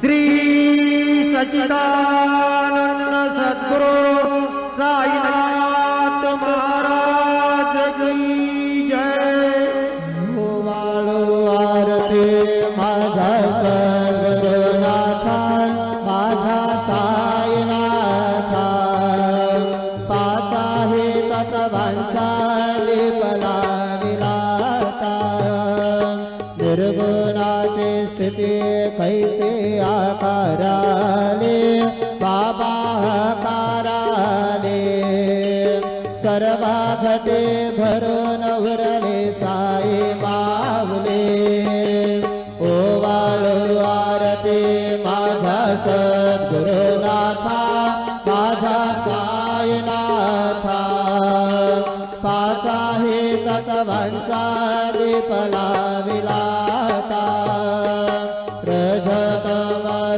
श्री सच्चिदानंद सद्गुरु para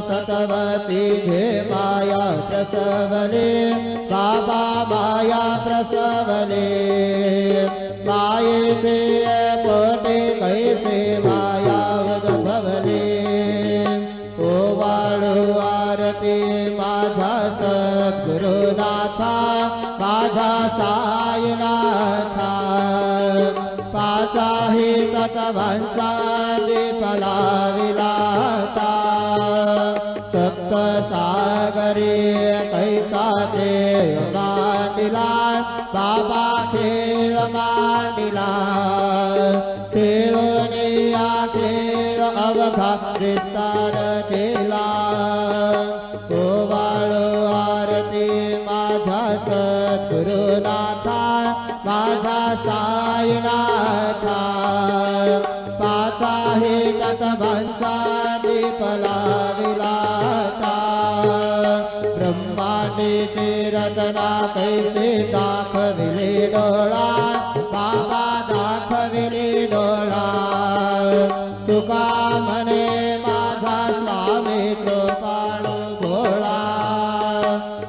सतवती घे माया प्रसवने बाबा माया प्रसवने। मायेचे पोटे कैसे माया भवने ओ वाळू आरती माझा सद्गुरुनाथा माझा सायनाथा पाच आहे सप्तसागरे गरे पैसा बाबा ब्रह्मांडीचे रचना कैसे दाखविले डोळा. बाबा दाखविले डोळा. तुका म्हणे माझा स्वामी कृपाळ भोळा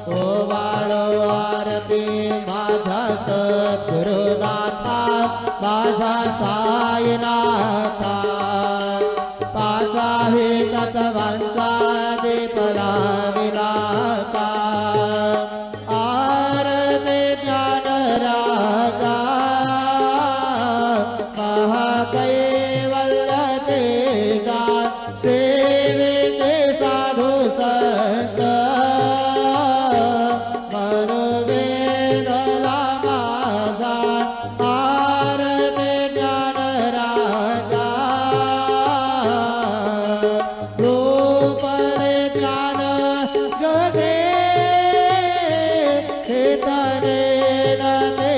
ओ बाळ आरती माझा सद्गुरुनाथा माझा साईनाथा. पाचा हे तत्वांचा दीपला विला जगे हे तरे ते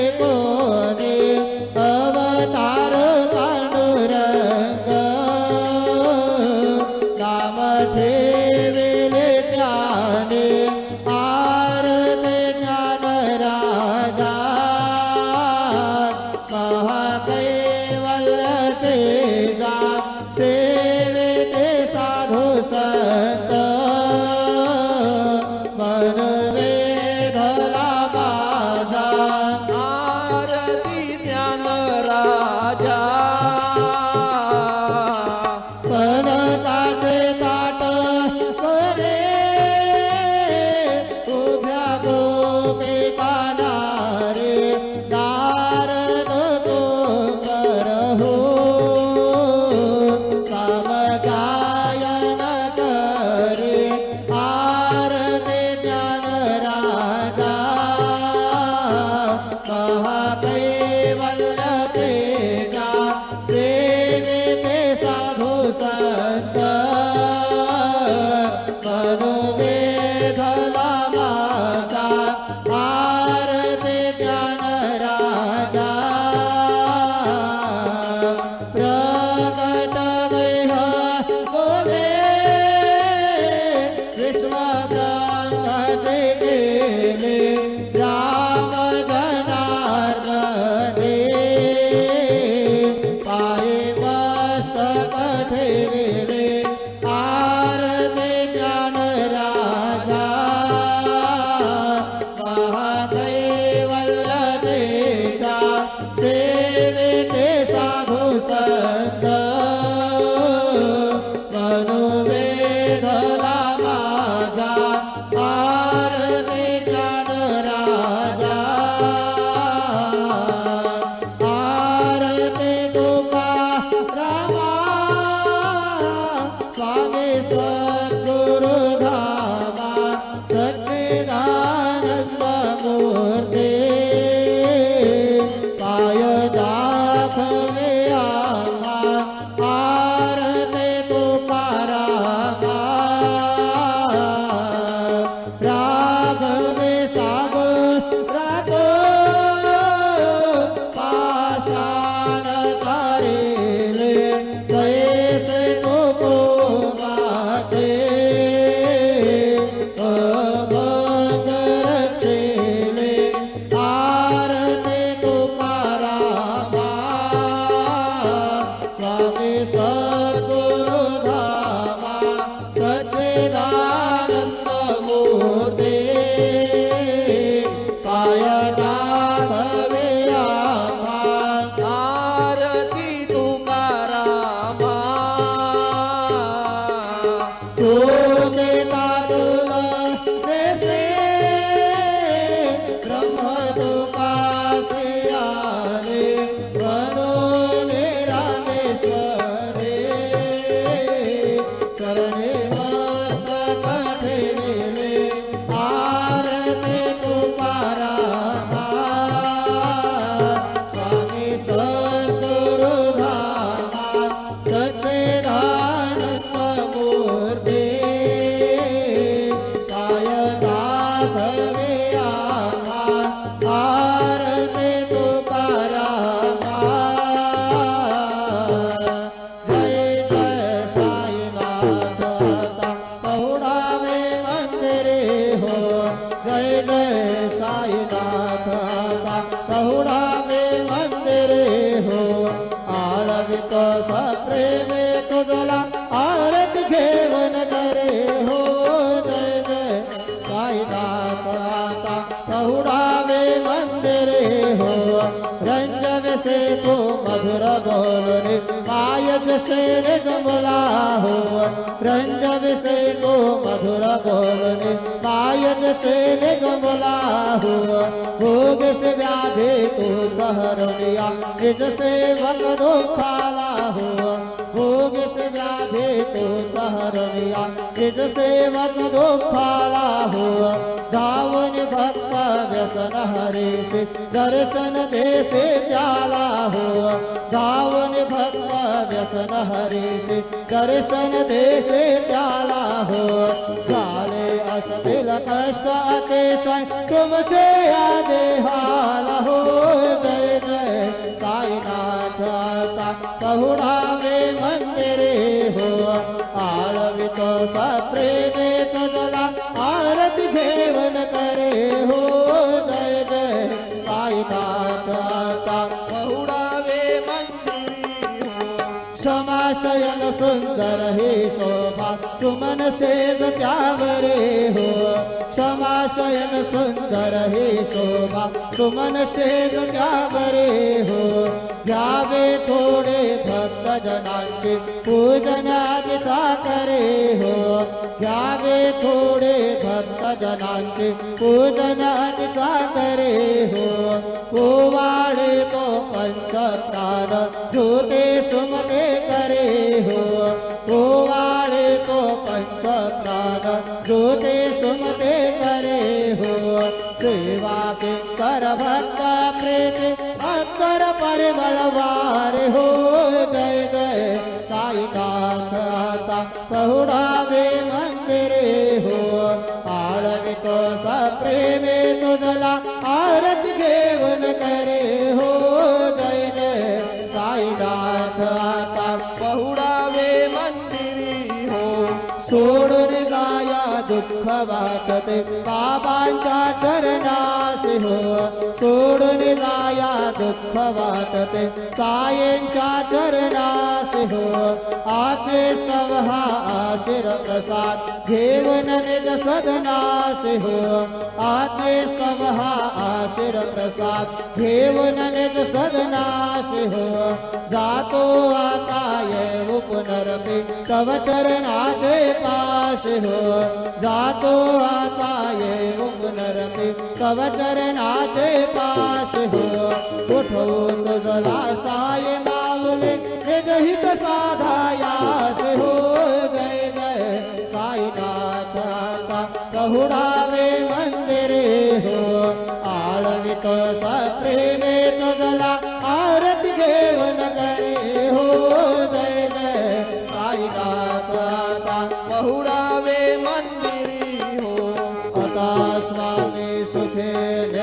जय साईनाथ मंदिरे हो. आळवित सप्रेमे तुझला आरत घेवन करे हो. जय साईनाथ आता. पहुडावे मंदिरे हो. रंजन से तो मधुर बोलने मायक से जमला हो. रंजन से तो मधुर बोलने मायक से निगमला हो भोग से व्याधे तो सहरनिया निज वन दुखाला हुआ। तो पहरविया निज सेवक दुःखाला हो धावन भक्त व्यसन हरेसे. दर्शन देसे त्याला जाला हो धावन भक्त व्यसन हरेसे. दर्शन देसे त्याला जाला हो झाले असतील कष्ट अतिशय तुमचे आदे हाल हो जय जय. साईनाथ आता पहुडावे मंदिरे आळवितो सप्रेमे तुझला आरती घेवन करे हो जय जय साईनाथ आता. पहुडावे मंदिरी हो. क्षमाशयन सुंदर हे शोभा सुमन सेज त्यावरे हो. शयन सुंदर हे शोभा सुमन सेज त्यावरे हो. घ्यावे थोडे भक्त जनांचे पूजन आदिता करे हो. घ्यावे थोडे भक्त जनांचे पूजन आदिता करे हो. पोवाळे तो पंचप्राण झोते सुमते करे हो. हो सेवा के कर भक्त प्रेत अतर परिबलवार हो गए गए साई का कहता अलवा बाबांच्या चरणास हो. या दुःखवात पे साय चा चरणासि स्वाहा आशिरप्रसाद। धेव नमित सदनासिहो आते स्तवहा आशिरप्रसाद। धेव नमित सदनासिहो जातो आतायव पुनरपि तव चरणादे पासिहो जातो आतायव साधायास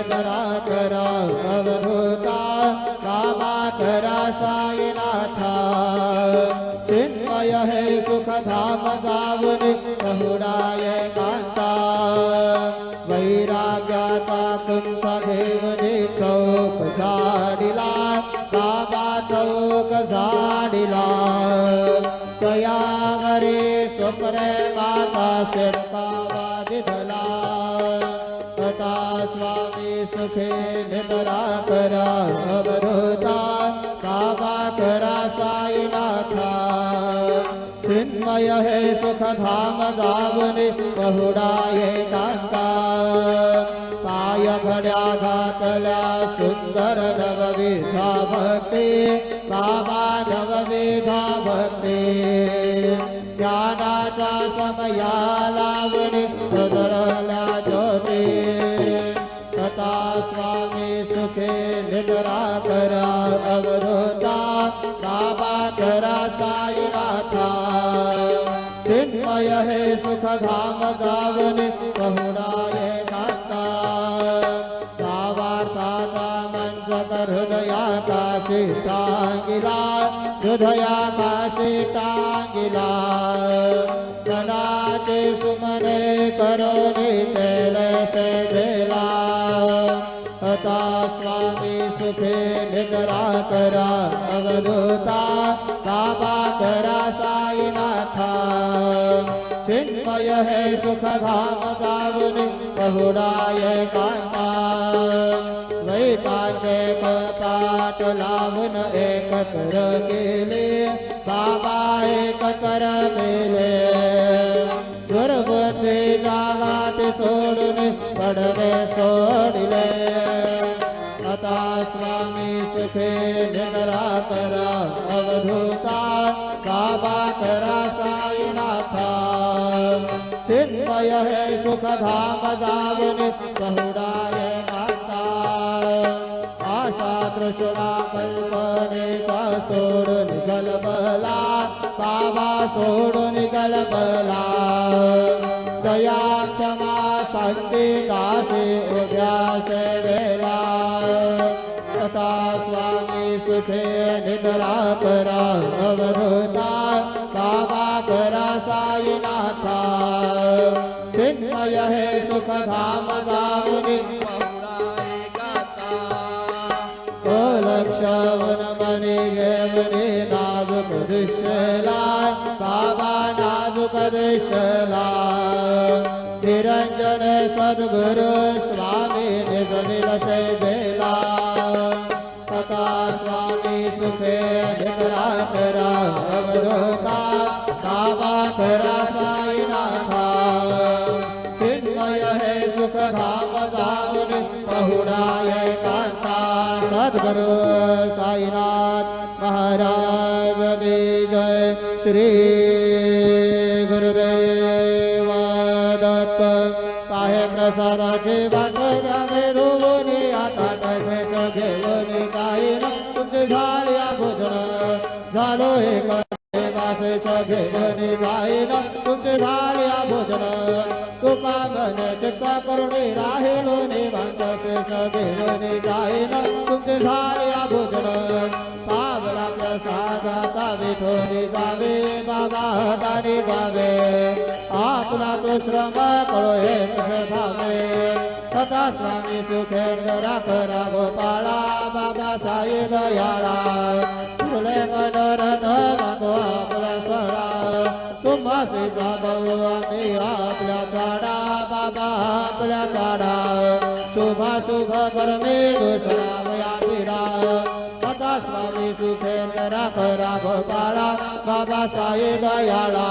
निद्रा करा अवधूता कामा करा साईनाथा चिन्मय हे सुखधाम गावने बहुडाय कांता वैराग्याचा तुमचा घेवने चौक झाडिला कामा चौक झाडिला तया घरे स्वप्रेमाचा शेडका वादिधला। तथा स्वामी सुखे निमरा करा अवरोधा कामा करा साईनाथा. चिन्मय हे सुख धाम गावने बहुडाय कांता पाय घड्या घातल्या सुंदर नवविधा भक्ती बाबा नवविधा भक्ती. ज्ञानाचा समया लावणे बदलल्या ज्योती. तथा स्वामी सुखे निद्रा करा अवधूता बाबा करा साईनाथा चिन्मय हे सुख धाम गावने बहुराय नाथा गावार्थाचा मंजक हृदया काशी टांगिला हृदया काशी टांगिला। मनाचे सुमने करो कैलसे स्वामी सुखे नितरा तरा बाबा तरा सायि नाम्पय सुख भावुराय काता एकरकर मेले। गर्भते जागाट सोडुन चढले सोडिले. आता स्वामी सुखे निगरा करा अवधूता बाबा करा साईनाथा. चिन्मय हे सुख धाम जावने बहुराय नाथा. आशा तृष्णा कल्पनेचा सोडून गलबला बाबा सोडून गलबला दया क्षमा शांती काशी उभ्यास वेला। तथा स्वामी सुखे निद्रा परा अवधूता स्वामी निज गेला तथा स्वामी सुखे निद्रा करा अवधोता दावा करा साईनाथा. चिन्मय हे सुख धाम गावन पहुडाय कांता सद्गुरु साईनाथ. झाल्या भोजन. झालो हे वासे घेऊन काही तुमचे झाल्या भोजन. तुका मन चित्ता करुणी राहिलो निवांत घेऊन काही न तुमचे झाल्या भोजन. विठोरी बाबा आपला तो श्रम कळो हे भावे सदा स्वामी सुखे राख गोपाळा बाबा साई दयाळा फुले मनोरथ गातो आपला सळा तुम्हासी जागो आम्ही आपल्या चाडा बाबा आपल्या चाडा शुभा शुभ कर्मे दुसरा पिढा सदा स्वामी सुखे राख गोपाळा बाबा साई दयाळा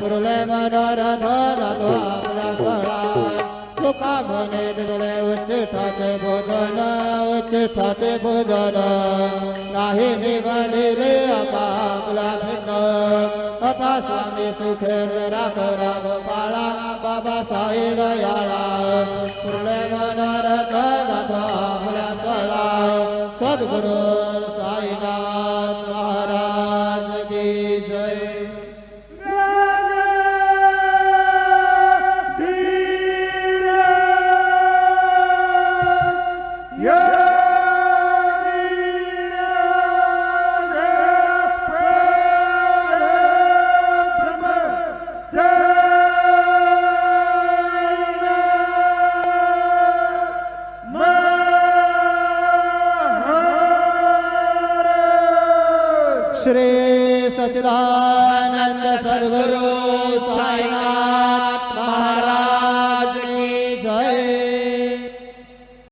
फुले मनोरथ गातो आपला सळा কামনে বিদলে উচ্চিতাতে ভোজনা উচ্চিতাতে ভোজনা নাহি নিবানিলে অপাগলা ভিন্ন তথা স্বামী সুখের রাখ রাম পাড়া বাবা সাই দয়ালা পুরলে মনর গলা সদগুরু Yeah!